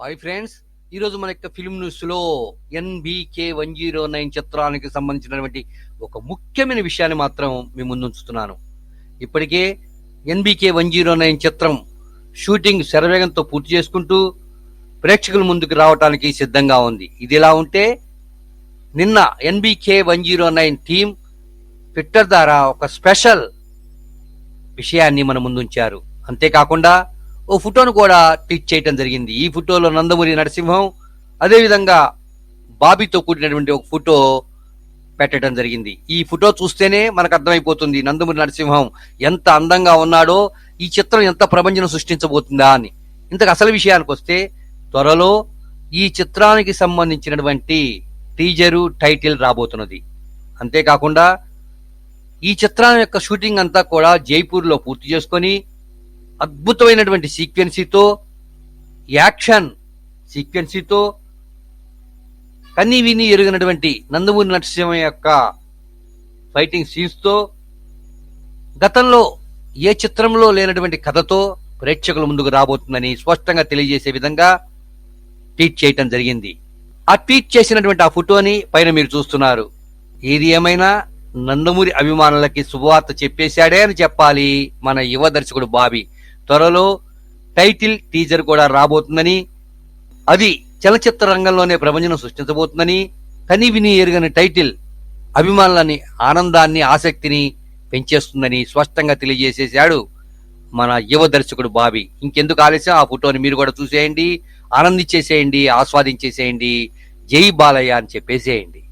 Hi friends ఈరోజు మన యొక్క ఫిల్మ్ న్యూస్లో ఎన్బికే వన్ జీరో నైన్ చిత్రానికి సంబంధించినటువంటి ఒక ముఖ్యమైన విషయాన్ని మాత్రం మీ ముందు ఉంచుతున్నాను. ఇప్పటికే ఎన్బికే వన్ జీరో నైన్ చిత్రం షూటింగ్ శరవేగంతో పూర్తి చేసుకుంటూ ప్రేక్షకుల ముందుకు రావడానికి సిద్ధంగా ఉంది. ఇది ఇలా ఉంటే నిన్న NBK one zero nine team Twitter ద్వారా ఒక స్పెషల్ విషయాన్ని మన ముందుంచారు అంతేకాకుండా ఓ ఫోటోను కూడా ట్వీట్ చేయటం జరిగింది. ఈ ఫోటోలో నందమూరి నరసింహం అదేవిధంగా బాబీతో కూడినటువంటి ఒక ఫోటో పెట్టడం జరిగింది. ఈ ఫోటో చూస్తేనే మనకు అర్థమైపోతుంది నందమూరి నరసింహం ఎంత అందంగా ఉన్నాడో ఈ చిత్రం ఎంత ప్రపంచం సృష్టించబోతుందా అని. ఇంతకు అసలు విషయానికి వస్తే త్వరలో ఈ చిత్రానికి సంబంధించినటువంటి టీజరు టైటిల్ రాబోతున్నది. అంతేకాకుండా ఈ చిత్రం యొక్క షూటింగ్ అంతా కూడా జైపూర్లో పూర్తి చేసుకొని అద్భుతమైనటువంటి సీక్వెన్సీతో యాక్షన్ సీక్వెన్సీతో కన్ని విని ఎరుగినటువంటి నందమూరి నరసింహ యొక్క ఫైటింగ్ సీన్స్తో గతంలో ఏ చిత్రంలో లేనటువంటి కథతో ప్రేక్షకుల ముందుకు రాబోతుందని స్పష్టంగా తెలియజేసే విధంగా ట్వీట్ చేయటం జరిగింది. ఆ ట్వీట్ చేసినటువంటి ఆ ఫోటోని పైన మీరు చూస్తున్నారు. ఏది ఏమైనా నందమూరి అభిమానులకి శుభవార్త చెప్పేశాడే అని చెప్పాలి మన యువ దర్శకుడు బాబీ. త్వరలో టైటిల్ టీజర్ కూడా రాబోతుందని అది చలచిత్ర రంగంలోనే ప్రపంచం సృష్టించబోతుందని కని విని ఎరుగని టైటిల్ అభిమానులని ఆనందాన్ని ఆసక్తిని పెంచేస్తుందని స్పష్టంగా తెలియజేసేశాడు మన యువ దర్శకుడు బాబీ. ఇంకెందుకు ఆలస్యం? ఆ ఫోటోని మీరు కూడా చూసేయండి ఆనందించేసేయండి ఆస్వాదించేసేయండి. జై బాలయ్య అని చెప్పేసేయండి.